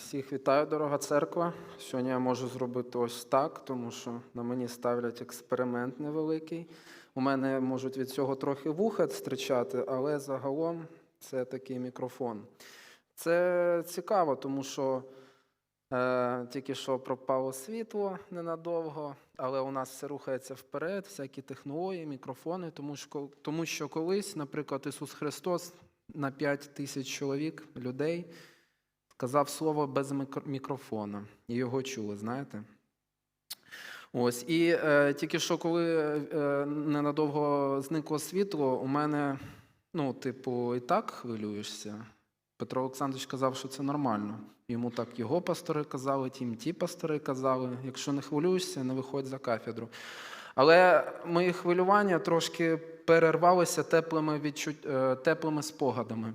Всіх вітаю, дорога церква. Сьогодні я можу зробити ось так, тому що на мені ставлять експеримент невеликий. У мене можуть від цього трохи вуха стричати, але загалом це такий мікрофон. Це цікаво, тому що е, тільки що пропало світло ненадовго, але у нас все рухається вперед, всякі технології, мікрофони, тому що, тому що колись, наприклад, Ісус Христос на 5 тисяч чоловік, людей, сказав слово без мікрофона, і його чули, знаєте? Ось, і е, тільки що, коли е, ненадовго зникло світло, у мене, ну, типу, і так хвилюєшся. Петро Олександрович казав, що це нормально. Йому так його пастори казали, тім ті пастори казали. Якщо не хвилюєшся, не виходь за кафедру. Але мої хвилювання трошки перервалися теплими, відчут... е, теплими спогадами.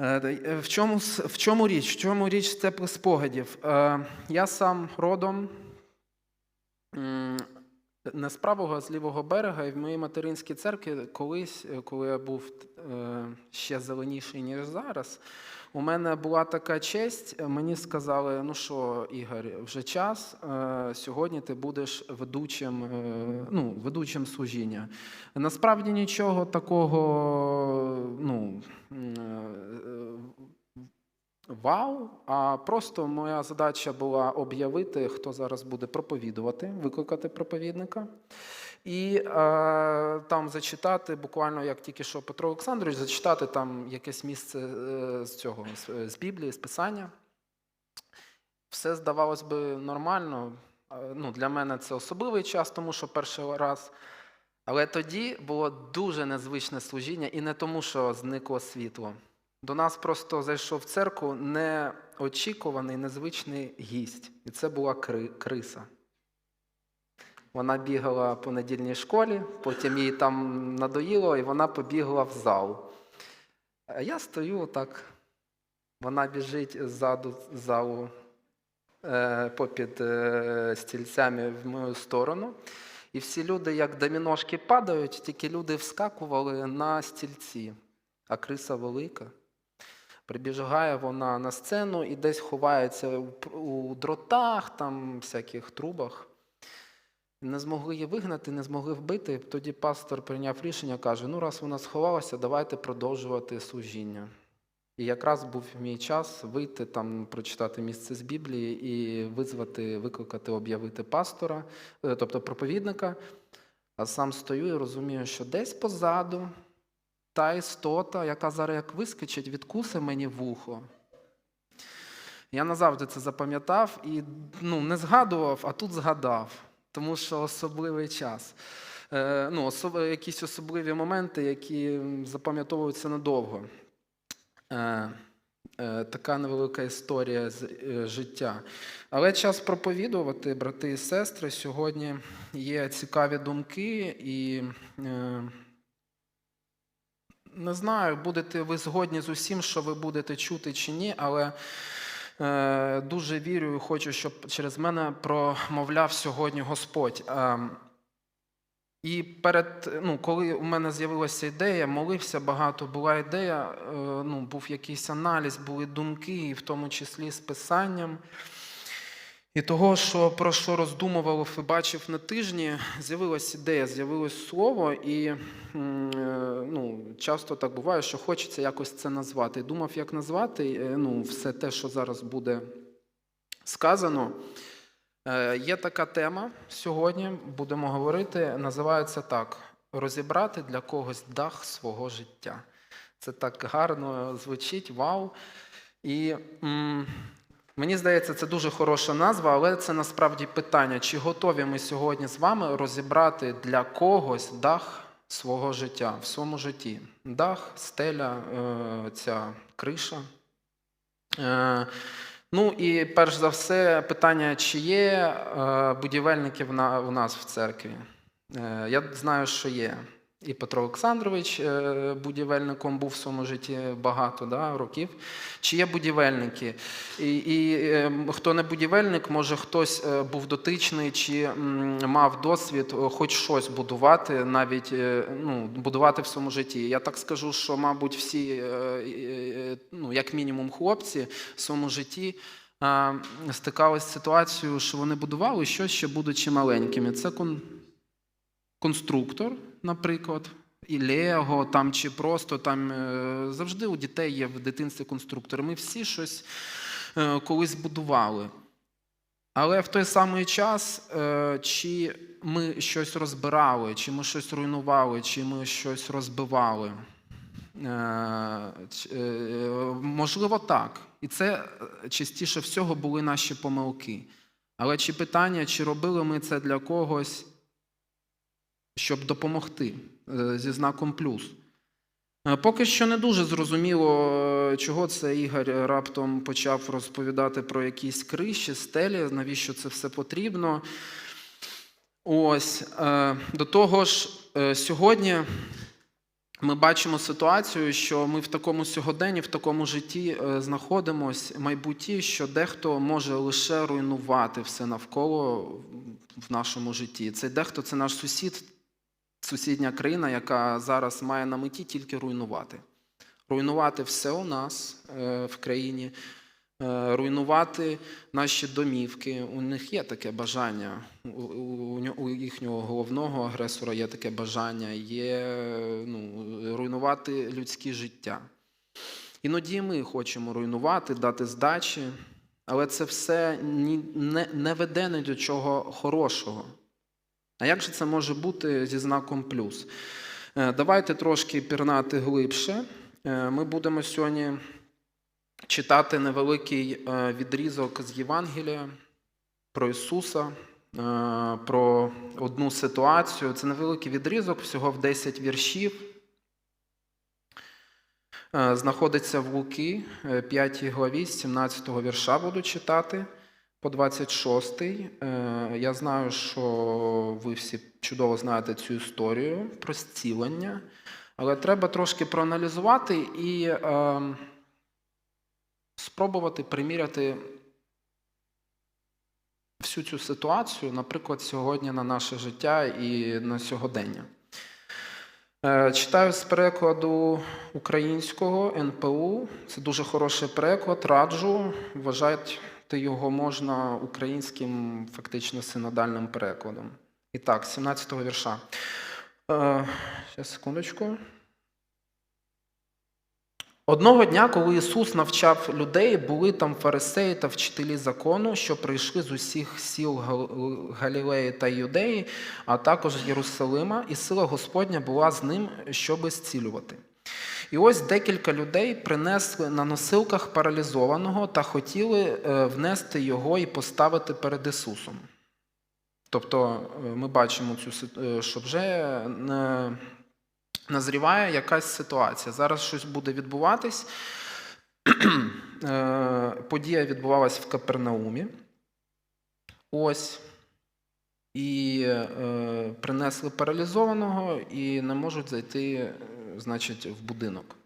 Е, е, В чому, в чому річ? В чому річ теплих спогадів? Е, Я сам родом не з правого, а з лівого берега, і в моїй материнській церкві колись, коли я був ще зеленіший, ніж зараз, у мене була така честь. е, Мені сказали: ну що, Ігор, вже час. е, Сьогодні ти будеш ведучим, е, ну, ведучим служіння. Насправді нічого такого, ну. Вау! А просто моя задача була об'явити, хто зараз буде проповідувати, викликати проповідника. І е, там зачитати, буквально як тільки що Петро Олександрович, зачитати там якесь місце е, з цього, з, з Біблії, з Писання. Все здавалось би нормально. Е, Ну, для мене це особливий час, тому що перший раз. Але тоді було дуже незвичне служіння, і не тому, що зникло світло. До нас просто зайшов в церкву неочікуваний, незвичний гість. І це була кри- криса. Вона бігала по недільній школі, потім їй там надоїло, і вона побігла в зал. А я стою так. Вона біжить ззаду залу е, попід е, стільцями в мою сторону. І всі люди, як доміношки падають, тільки люди вскакували на стільці, а криса велика. Прибіжгає вона на сцену і десь ховається у дротах, там всяких трубах. Не змогли її вигнати, не змогли вбити. Тоді пастор прийняв рішення, каже: ну, раз вона сховалася, давайте продовжувати служіння. І якраз був мій час вийти там, прочитати місце з Біблії і визвати, викликати, об'явити пастора, е, тобто проповідника. А сам стою і розумію, що десь позаду та істота, яка зараз як вискочить, відкусе мені вухо. Я назавжди це запам'ятав і ну, не згадував, а тут згадав, тому що особливий час. Е, ну, особ... Якісь особливі моменти, які запам'ятовуються надовго. Е, е, така невелика історія з життя. Але час проповідувати, брати і сестри, сьогодні є цікаві думки і. Не знаю, будете ви згодні з усім, що ви будете чути чи ні, але дуже вірю і хочу, щоб через мене промовляв сьогодні Господь. Е, і перед, ну, коли у мене з'явилася ідея, молився багато, була ідея, е, ну, був якийсь аналіз, були думки, і в тому числі з писанням. І того, що про що роздумував і бачив на тижні, з'явилась ідея, з'явилось слово, і е, ну, часто так буває, що хочеться якось це назвати. Думав, як назвати е, ну, все те, що зараз буде сказано. Е, Є така тема сьогодні, будемо говорити, називається так: розібрати для когось дах свого життя. Це так гарно звучить, вау. І мені здається, це дуже хороша назва, але це насправді питання, чи готові ми сьогодні з вами розібрати для когось дах свого життя в своєму житті. Дах, стеля, е, ця криша. Е, Ну і перш за все, питання, чи є е, будівельники у нас в церкві? Я знаю, що є. І Петро Олександрович е, будівельником був в своєму житті багато да, років. Чи є будівельники? І, і е, хто не будівельник, може хтось е, був дотичний чи мав досвід хоч щось будувати, навіть ну, будувати в своєму житті. Я так скажу, що, мабуть, всі, ну, як мінімум, хлопці в своєму житті стикалися з ситуацією, що вони будували щось, ще будучи маленькими. Це кон конструктор, наприклад, і Лего, там чи просто там е, завжди у дітей є в дитинстві конструктори. Ми всі щось е, колись будували. Але в той самий час, е, чи ми щось розбирали, чи ми щось руйнували, чи ми щось розбивали. Можливо, так. І це частіше всього були наші помилки. Але чи питання, чи робили ми це для когось, щоб допомогти е, зі знаком плюс? Е, Поки що не дуже зрозуміло, е, чого це Ігор раптом почав розповідати про якісь криші, стелі, навіщо це все потрібно. Ось до того ж, сьогодні ми бачимо ситуацію, що ми в такому сьогоденні, в такому житті знаходимося майбутті, що дехто може лише руйнувати все навколо в нашому житті. Цей дехто це наш сусід, сусідня країна, яка зараз має на меті тільки руйнувати. Руйнувати все у нас е, в країні, е, руйнувати наші домівки. У них є таке бажання. У, у, ньо- у їхнього головного агресора є таке бажання, є ну, руйнувати людське життя. Іноді ми хочемо руйнувати, дати здачі, але це все не веде ні до чого хорошого. А як же це може бути зі знаком плюс? Е, Давайте трошки пірнати глибше. Е, Ми будемо сьогодні читати невеликий е, відрізок з Євангелія про Ісуса, про одну ситуацію. Це невеликий відрізок, всього в 10 віршів. Знаходиться в Луки, е, 5 главі, 17 вірша буду читати по 26. Е, Я знаю, що ви всі чудово знаєте цю історію про зцілення, але треба трошки проаналізувати і е, спробувати приміряти всю цю ситуацію, наприклад, сьогодні на наше життя і на сьогодення. Е, Читаю з перекладу українського НПУ. Це дуже хороший переклад. Раджу. Вважайте його можна українським, фактично синодальним перекладом. І так, 17-го вірша. Е, секундочку. Одного дня, коли Ісус навчав людей, були там фарисеї та вчителі закону, що прийшли з усіх сіл Галілеї та Юдеї, а також Єрусалима, і сила Господня була з ним, щоби зцілювати. І ось декілька людей принесли на носилках паралізованого та хотіли е, внести його і поставити перед Ісусом. Тобто е, ми бачимо цю е, що вже назріває якась ситуація. Зараз щось буде відбуватись. Подія відбувалась в Капернаумі. Ось. І принесли паралізованого і не можуть зайти, значить, в будинок.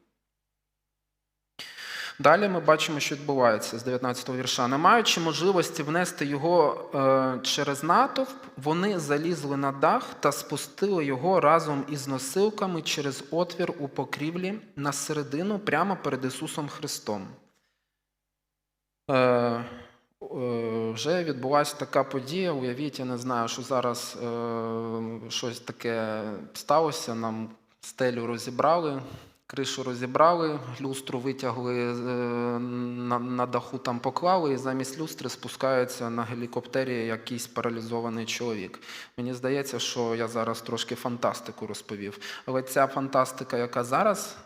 Далі ми бачимо, що відбувається з 19-го вірша. Не маючи можливості внести його е, через натовп, вони залізли на дах та спустили його разом із носилками через отвір у покрівлі на середину прямо перед Ісусом Христом. Е, е, вже відбулася така подія. Уявіть, я не знаю, що зараз е, щось таке сталося. Нам стелю розібрали, кришу розібрали, люстру витягли е, на, даху там поклали, і замість люстри спускається на гелікоптері якийсь паралізований чоловік. Мені здається, що я зараз трошки фантастику розповів. Але ця фантастика, яка зараз,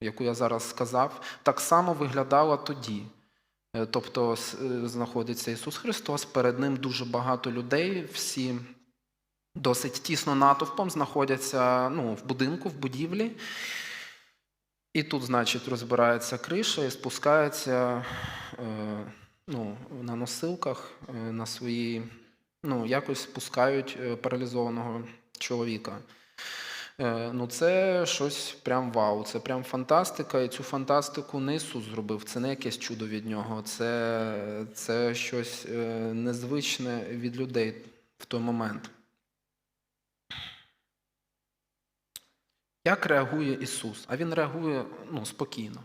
яку я зараз сказав, так само виглядала тоді. Е, Тобто е, знаходиться Ісус Христос, перед ним дуже багато людей, всі досить тісно натовпом знаходяться ну, в будинку, в будівлі. І тут, значить, розбирається криша і спускається е, ну, на носилках е, на свої, ну, якось спускають е, паралізованого чоловіка. Е, Ну, це щось прям вау, це прям фантастика, і цю фантастику не Ісус зробив. Це не якесь чудо від нього, це, це щось е, незвичне від людей в той момент. Як реагує Ісус? А Він реагує ну, спокійно.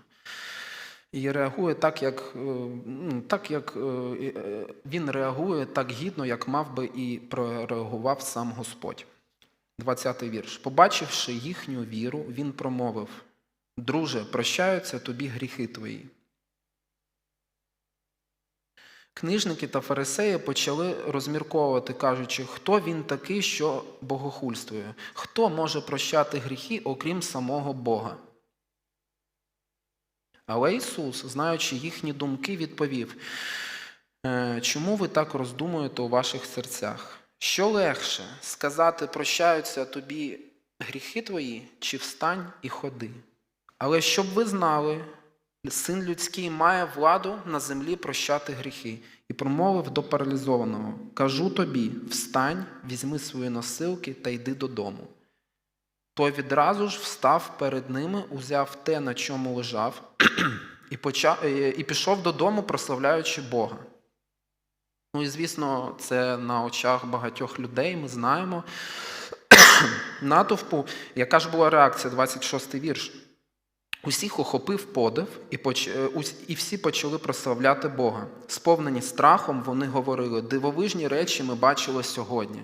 І реагує так, як, е, ну, так, як е, е, він реагує так гідно, як мав би і прореагував сам Господь. 20-й вірш. Побачивши їхню віру, він промовив: Друже, прощаються тобі гріхи твої. Книжники та фарисеї почали розмірковувати, кажучи, хто він такий, що богохульствує, хто може прощати гріхи, окрім самого Бога. Але Ісус, знаючи їхні думки, відповів: «Е, чому ви так роздумуєте у ваших серцях? Що легше сказати, прощаються тобі гріхи твої, чи встань і ходи? Але щоб ви знали, син людський має владу на землі прощати гріхи, і промовив до паралізованого: Кажу тобі, встань, візьми свої носилки та йди додому. Той відразу ж встав перед ними, узяв те, на чому лежав, і, почав, е, і пішов додому, прославляючи Бога. Ну і звісно, це на очах багатьох людей, ми знаємо. Натовпу, яка ж була реакція, 26 вірш. Усіх охопив подив, і, поч... е, і всі почали прославляти Бога. Сповнені страхом, вони говорили: дивовижні речі ми бачили сьогодні.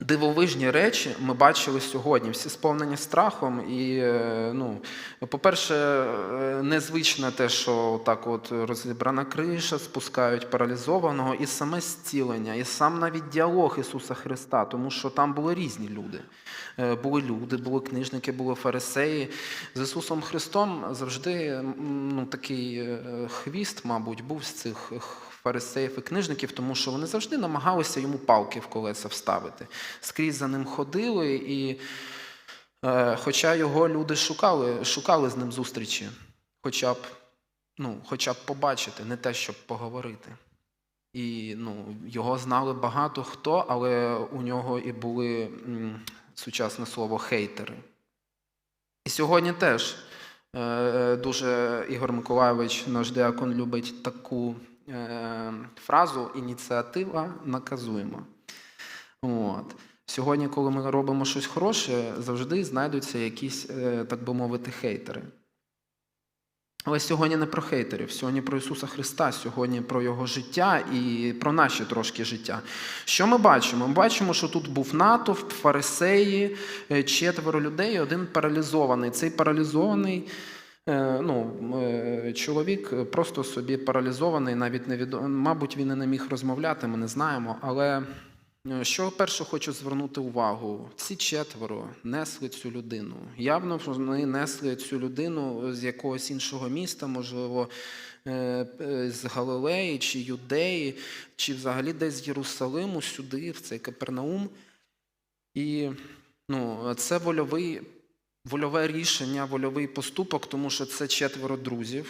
Дивовижні речі ми бачили сьогодні, всі сповнені страхом. І, е, ну, по-перше, е, незвично те, що так от розібрана криша, спускають паралізованого, і саме зцілення, і сам навіть діалог Ісуса Христа, тому що там були різні люди. Е, Були люди, були книжники, були фарисеї. З Ісусом Христом завжди ну, такий хвіст, мабуть, був з цих фарисеїв і книжників, тому що вони завжди намагалися йому палки в колеса вставити. Скрізь за ним ходили, і е, хоча його люди шукали, шукали з ним зустрічі, хоча б, ну, хоча б побачити, не те, щоб поговорити. І ну, його знали багато хто, але у нього і були сучасне слово хейтери. І сьогодні теж е, дуже Ігор Миколайович, наш деакон, любить таку фразу ініціатива наказуємо. От. Сьогодні, коли ми робимо щось хороше, завжди знайдуться якісь, е, так би мовити, хейтери. Але сьогодні не про хейтерів, сьогодні про Ісуса Христа, сьогодні про Його життя і про наше трошки життя. Що ми бачимо? Ми бачимо, що тут був натовп, фарисеї, е, четверо людей, один паралізований. Цей паралізований ну, е, чоловік просто собі паралізований, навіть невідомо. Мабуть, він і не міг розмовляти, ми не знаємо. Але е, що перше хочу звернути увагу: ці четверо несли цю людину. Явно вони несли цю людину з якогось іншого міста, можливо, е, е, з Галилеї чи Юдеї, чи взагалі десь з Єрусалиму сюди, в цей Капернаум. І ну, це вольовий, вольове рішення, вольовий поступок, тому що це четверо друзів,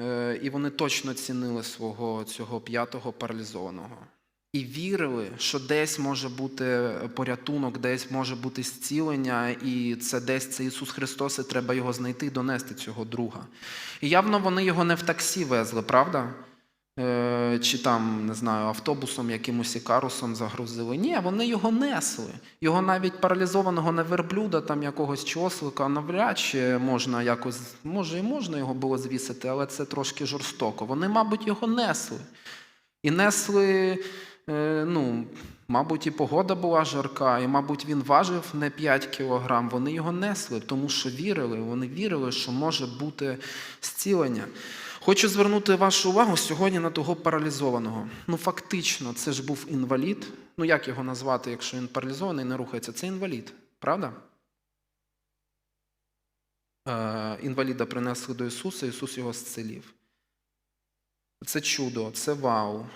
е, і вони точно цінили свого цього п'ятого паралізованого. І вірили, що десь може бути порятунок, десь може бути зцілення, і це десь це Ісус Христос, і треба його знайти донести цього друга. І явно вони його не в таксі везли, правда? Е, чи там, не знаю, автобусом якимось ікарусом загрузили. Ні, вони його несли. Його навіть паралізованого на верблюда, там якогось чослика, навряд чи можна якось, може і можна його було звісити, але це трошки жорстоко. Вони, мабуть, його несли. І несли, е, ну, мабуть, і погода була жарка, і, мабуть, він важив не 5 кілограм. Вони його несли, тому що вірили. Вони вірили, що може бути зцілення. Хочу звернути вашу увагу сьогодні на того паралізованого. Ну, фактично, це ж був інвалід. Ну, як його назвати, якщо він паралізований, не рухається? Це інвалід, правда? Е, інваліда принесли до Ісуса, Ісус його зцілів. Це чудо, це вау.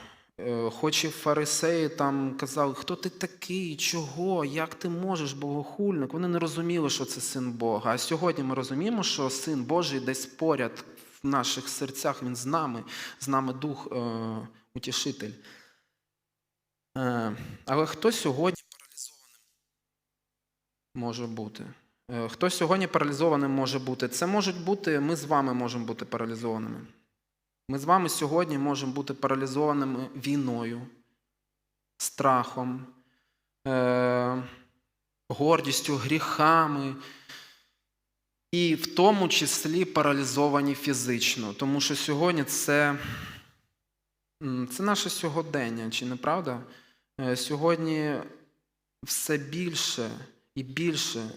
Е, Хоч і фарисеї там казали, хто ти такий, чого, як ти можеш, богохульник. Вони не розуміли, що це син Бога. А сьогодні ми розуміємо, що син Божий десь поряд наших серцях, він з нами, з нами дух е, утішитель. Е, але хто сьогодні паралізованим може бути? Е, Хто сьогодні паралізованим може бути? Це можуть бути, ми з вами можемо бути паралізованими. Ми з вами сьогодні можемо бути паралізованими війною, страхом, е- гордістю, гріхами, і в тому числі паралізовані фізично. Тому що сьогодні це, це наше сьогодення, чи не правда? Е, Сьогодні все більше і більше е,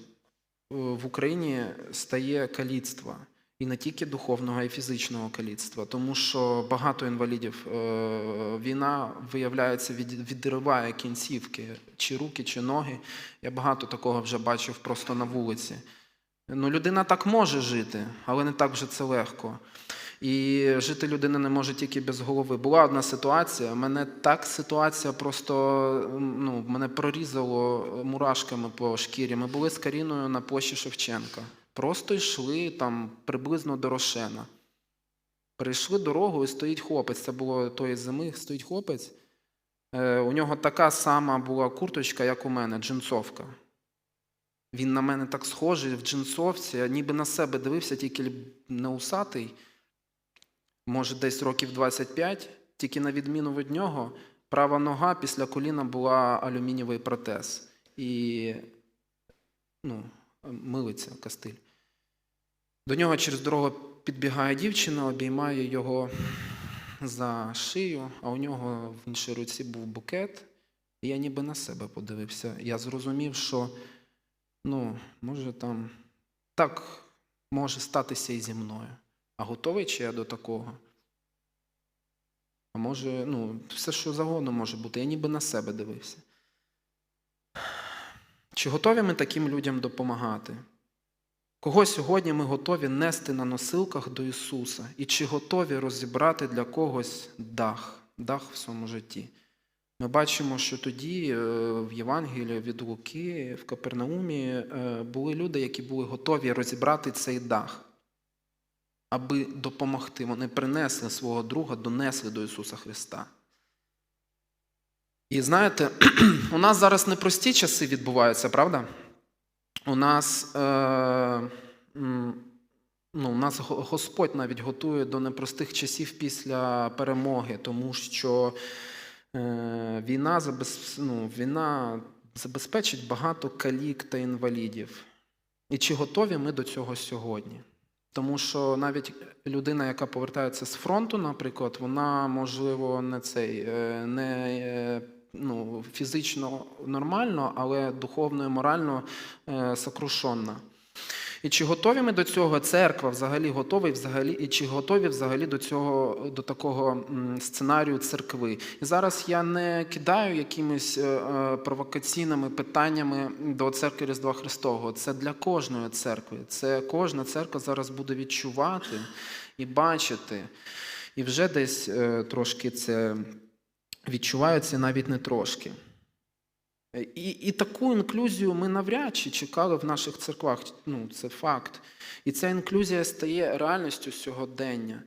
в Україні стає каліцтва. І не тільки духовного, й фізичного каліцтва, тому що багато інвалідів е, війна виявляється від, відриває кінцівки, чи руки, чи ноги. Я багато такого вже бачив просто на вулиці. Ну, людина так може жити, але не так вже це легко. І жити людина не може тільки без голови. Була одна ситуація. Мене так ситуація просто ну, мене прорізало мурашками по шкірі. Ми були з Каріною на площі Шевченка. Просто йшли там приблизно до Рошена. Перейшли дорогу і стоїть хлопець. Це було тої зими, стоїть хлопець. Е, у нього така сама була курточка, як у мене, джинсовка. Він на мене так схожий в джинсовці, ніби на себе дивився, тільки не усатий. Може, десь років 25, тільки на відміну від нього, права нога після коліна була алюмінієвий протез. І ну, милиця, кастиль. До нього через дорогу підбігає дівчина, обіймає його за шию, а у нього в іншій руці був букет. І я ніби на себе подивився. Я зрозумів, що ну, може там так може статися і зі мною. А готовий чи я до такого? А може, ну, все, що завгодно може бути. Я ніби на себе дивився. Чи готові ми таким людям допомагати? Кого сьогодні ми готові нести на носилках до Ісуса? І чи готові розібрати для когось дах, дах в своєму житті? Ми бачимо, що тоді е, в Євангелії від Луки, в Капернаумі е, були люди, які були готові розібрати цей дах, аби допомогти. Вони принесли свого друга, донесли до Ісуса Христа. І знаєте, у нас зараз непрості часи відбуваються, правда? У нас, е, ну, у нас Господь навіть готує до непростих часів після перемоги, тому що війна, забез, ну, війна забезпечить багато калік та інвалідів. І чи готові ми до цього сьогодні? Тому що навіть людина, яка повертається з фронту, наприклад, вона, можливо, не цей, е, не е, ну, фізично нормально, але духовно і морально е, сокрушенна. І чи готові ми до цього? Церква взагалі готові взагалі, і чи готові взагалі до цього до такого сценарію церкви? І зараз я не кидаю якимись е, е, провокаційними питаннями до церкви Різдва Христового. Це для кожної церкви. Це кожна церква зараз буде відчувати і бачити. І вже десь е, трошки це відчувається навіть не трошки. І, і таку інклюзію ми навряд чи чекали в наших церквах. Ну, це факт. І ця інклюзія стає реальністю сьогодення.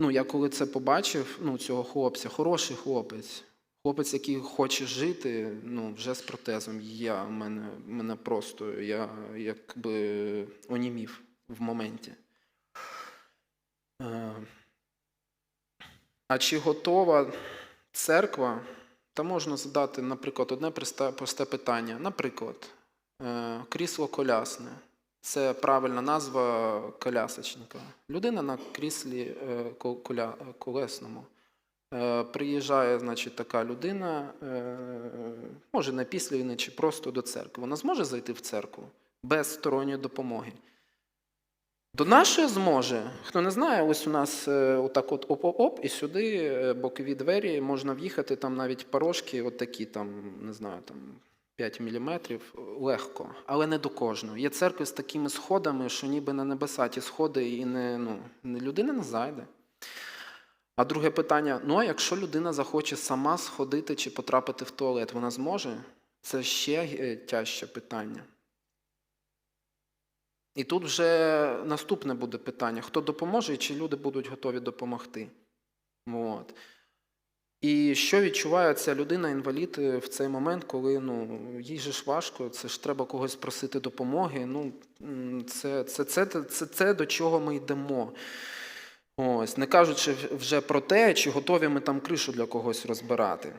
Ну, я коли це побачив, ну, цього хлопця, хороший хлопець, хлопець, який хоче жити, ну, вже з протезом. Я, мене, мене просто, я якби онімів в моменті. Е, А чи готова церква? Та можна задати, наприклад, одне просте, питання. Наприклад, е, крісло колясне. Це правильна назва колясочника. Людина на кріслі е, коля, колесному. Е, Приїжджає, значить, така людина, може не після війни, чи просто до церкви. Вона зможе зайти в церкву без сторонньої допомоги. До нашої зможе. Хто не знає, ось у нас е, отак от оп-оп-оп, і сюди е, бокові двері можна в'їхати, там навіть порожки, от такі, там, не знаю, там 5 міліметрів, легко, але не до кожного. Є церкви з такими сходами, що ніби на небеса ті сходи, і не, ну, людина не зайде. А друге питання: ну а якщо людина захоче сама сходити чи потрапити в туалет, вона зможе? Це ще е, тяжче питання. І тут вже наступне буде питання: хто допоможе і чи люди будуть готові допомогти? От. І що відчуває ця людина, інвалід, е, в цей момент, коли ну, їй же ж важко, це ж треба когось просити допомоги. Ну, це, це, це, це, це, це до чого ми йдемо. Ось, не кажучи вже про те, чи готові ми там кришу для когось розбирати.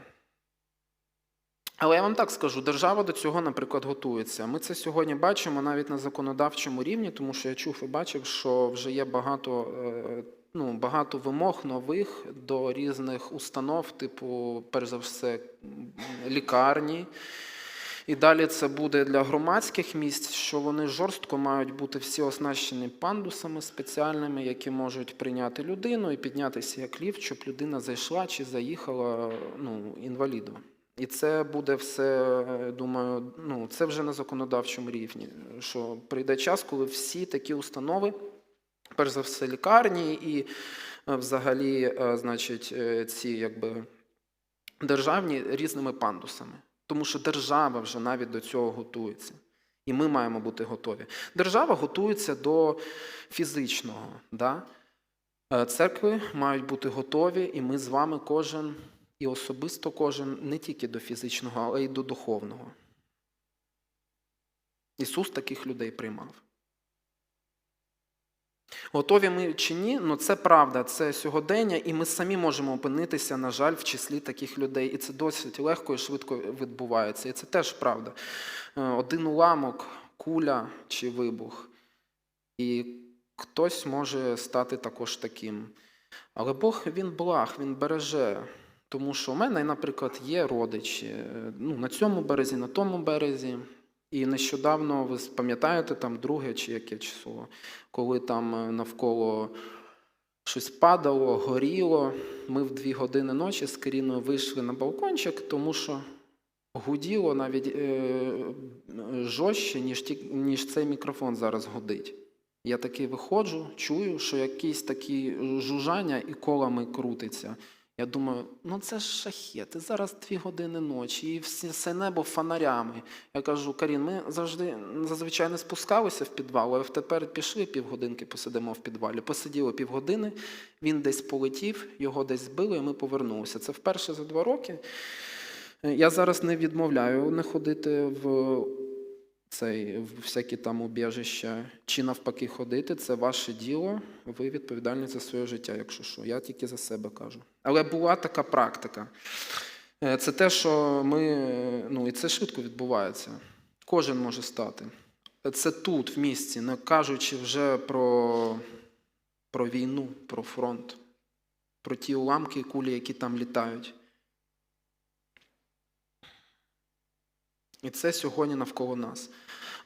Але я вам так скажу, держава до цього, наприклад, готується. Ми це сьогодні бачимо навіть на законодавчому рівні, тому що я чув і бачив, що вже є багато, е, ну, багато вимог нових до різних установ, типу, перш за все, лікарні. І далі це буде для громадських місць, що вони жорстко мають бути всі оснащені пандусами спеціальними, які можуть прийняти людину і піднятися як ліфт, щоб людина зайшла чи заїхала ну, інвалідом. І це буде все, е, думаю, ну це вже на законодавчому рівні. Що прийде час, коли всі такі установи, перш за все, лікарні і е, взагалі, е, значить, ці якби державні різними пандусами. Тому що держава вже навіть до цього готується. І ми маємо бути готові. Держава готується до фізичного. Да? Церкви мають бути готові, і ми з вами кожен, і особисто кожен не тільки до фізичного, але й до духовного. Ісус таких людей приймав. Готові ми чи ні, ну це правда, це сьогодення, і ми самі можемо опинитися, на жаль, в числі таких людей. І це досить легко і швидко відбувається. І це теж правда. Е, Один уламок, куля чи вибух. І хтось може стати також таким. Але Бог він благ, він береже. Тому що у мене, наприклад, є родичі е, ну, на цьому березі, на тому березі. І нещодавно, ви пам'ятаєте, там друге чи яке число, коли там е, навколо щось падало, горіло. Ми в дві години ночі з Каріною вийшли на балкончик, тому що гуділо навіть е, жорстче, ніж, ті, ніж цей мікрофон зараз гудить. Я такий виходжу, чую, що якісь такі жужжання і колами крутиться. Я думаю, ну це ж шахети, зараз дві години ночі, і все небо фонарями. Я кажу, Карін, ми завжди зазвичай не спускалися в підвал, а тепер пішли півгодинки, посидимо в підвалі. Посиділи півгодини, він десь полетів, його десь збили, і ми повернулися. Це вперше за два роки. Е, Я зараз не відмовляю не ходити в цей всякі там убіжища, чи навпаки ходити. Це ваше діло. Ви відповідальні за своє життя, якщо що. Я тільки за себе кажу. Але була така практика. Е, Це те, що ми, ну і це швидко відбувається. Кожен може стати. Це тут, в місті, не кажучи вже про, про війну, про фронт, про ті уламки і кулі, які там літають. І це сьогодні навколо нас.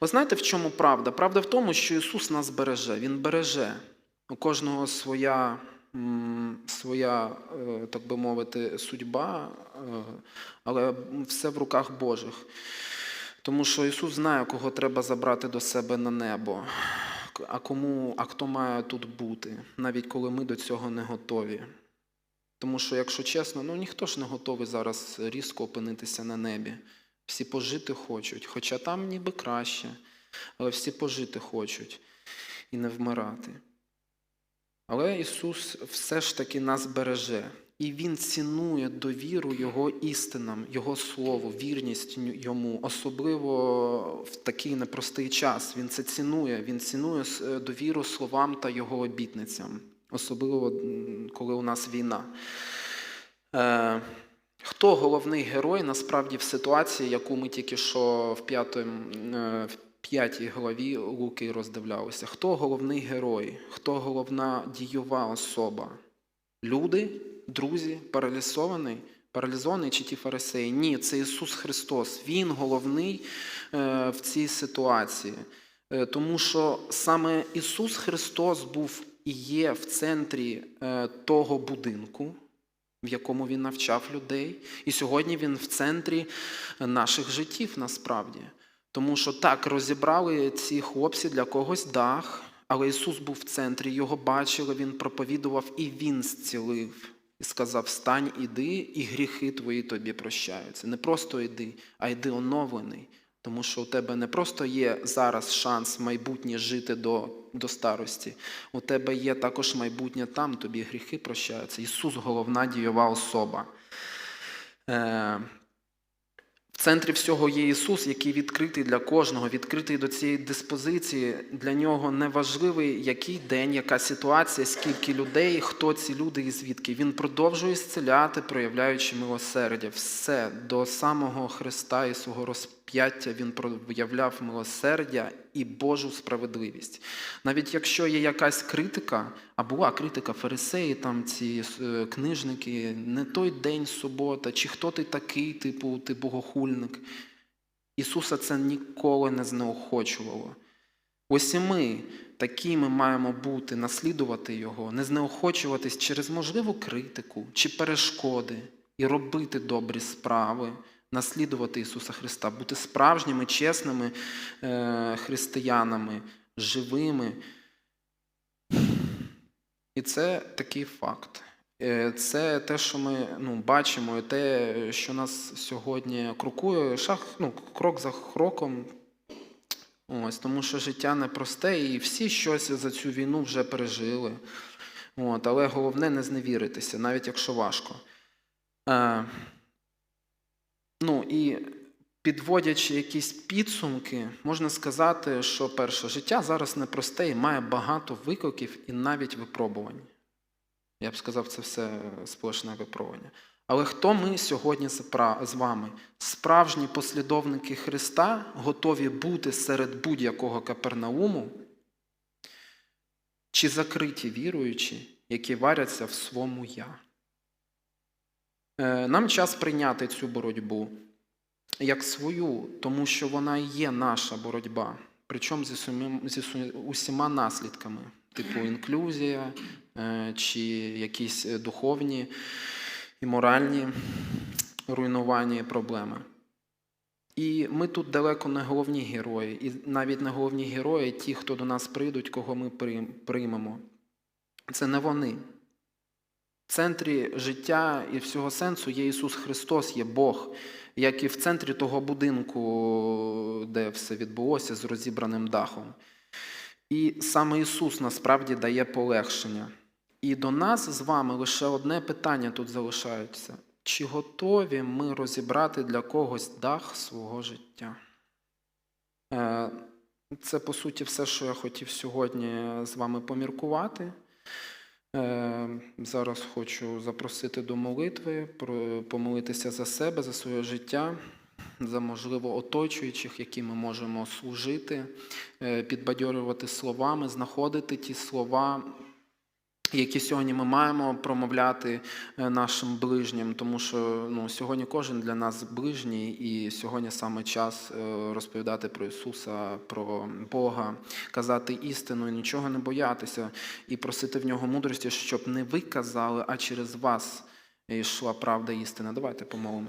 Ви знаєте, в чому правда? Правда в тому, що Ісус нас береже. Він береже. У кожного своя, своя е, так би мовити, судьба, е, але все в руках Божих. Тому що Ісус знає, кого треба забрати до себе на небо, а кому, а хто має тут бути, навіть коли ми до цього не готові. Тому що, якщо чесно, ну ніхто ж не готовий зараз різко опинитися на небі. Всі пожити хочуть, хоча там ніби краще, але всі пожити хочуть і не вмирати. Але Ісус все ж таки нас береже, і Він цінує довіру Його істинам, Його Слову, вірність Йому, особливо в такий непростий час. Він це цінує, Він цінує е, довіру словам та Його обітницям, особливо коли у нас війна. Хто головний герой насправді в ситуації, яку ми тільки що е, в п'ятій главі Луки роздивлялися? Хто головний герой? Хто головна дієва особа? Люди, друзі, паралізований, паралізований чи ті фарисеї? Ні, це Ісус Христос. Він головний е, в цій ситуації. Е, Тому що саме Ісус Христос був і є в центрі того будинку в якому він навчав людей. І сьогодні він в центрі наших життів насправді. Тому що так розібрали ці хлопці для когось дах, але Ісус був в центрі, його бачили, Він проповідував і Він зцілив. І сказав: Встань, іди, і гріхи твої тобі прощаються. Не просто йди, а йди оновлений. Тому що у тебе не просто є зараз шанс майбутнє жити до, до старості, у тебе є також майбутнє там, тобі гріхи прощаються. Ісус головна дієва особа. Е, в центрі всього є Ісус, який відкритий для кожного, відкритий до цієї диспозиції. Для нього не важливий, який день, яка ситуація, скільки людей, хто ці люди і звідки. Він продовжує зціляти, проявляючи милосердя. Все до самого Христа і свого розп'яття він проявляв милосердя і Божу справедливість. Навіть якщо є якась критика, а була критика фарисеї, там ці е, книжники, не той день субота, чи хто ти такий, типу, ти богохульник. Ісуса це ніколи не знеохочувало. Ось і ми такими маємо бути, наслідувати Його, не знеохочуватись через можливу критику чи перешкоди і робити добрі справи, наслідувати Ісуса Христа, бути справжніми, чесними е, християнами, живими. І це такий факт. Е, Це те, що ми ну, бачимо, і те, що нас сьогодні крокує, шаг, ну, крок за кроком. Ось, тому що життя непросте, і всі щось за цю війну вже пережили. От, але головне не зневіритися, навіть якщо важко. Ну і підводячи якісь підсумки, можна сказати, що перше, життя зараз непросте і має багато викликів і навіть випробувань. Я б сказав, це все сплошне випробування. Але хто ми сьогодні з вами? Справжні послідовники Христа готові бути серед будь-якого капернауму, чи закриті віруючі, які варяться в своєму я? Е, Нам час прийняти цю боротьбу як свою, тому що вона є наша боротьба, причому зі усіма наслідками, типу інклюзія е, чи якісь е, духовні і моральні руйнування і проблеми. І ми тут далеко не головні герої, і навіть не головні герої ті, хто до нас прийдуть, кого ми приймемо. Це не вони. В центрі життя і всього сенсу є Ісус Христос, є Бог, як і в центрі того будинку, де все відбулося з розібраним дахом. І саме Ісус насправді дає полегшення. І до нас з вами лише одне питання тут залишається: чи готові ми розібрати для когось дах свого життя? Е, Це, по суті, все, що я хотів сьогодні з вами поміркувати. Е, Зараз хочу запросити до молитви, помолитися за себе, за своє життя, за можливо оточуючих, які ми можемо служити, е, підбадьорювати словами, знаходити ті слова, які сьогодні ми маємо промовляти е, нашим ближнім, тому що ну, сьогодні кожен для нас ближній, і сьогодні саме час е, розповідати про Ісуса, про Бога, казати істину і нічого не боятися, і просити в нього мудрості, щоб не ви казали, а через вас йшла правда істина. Давайте помолимо.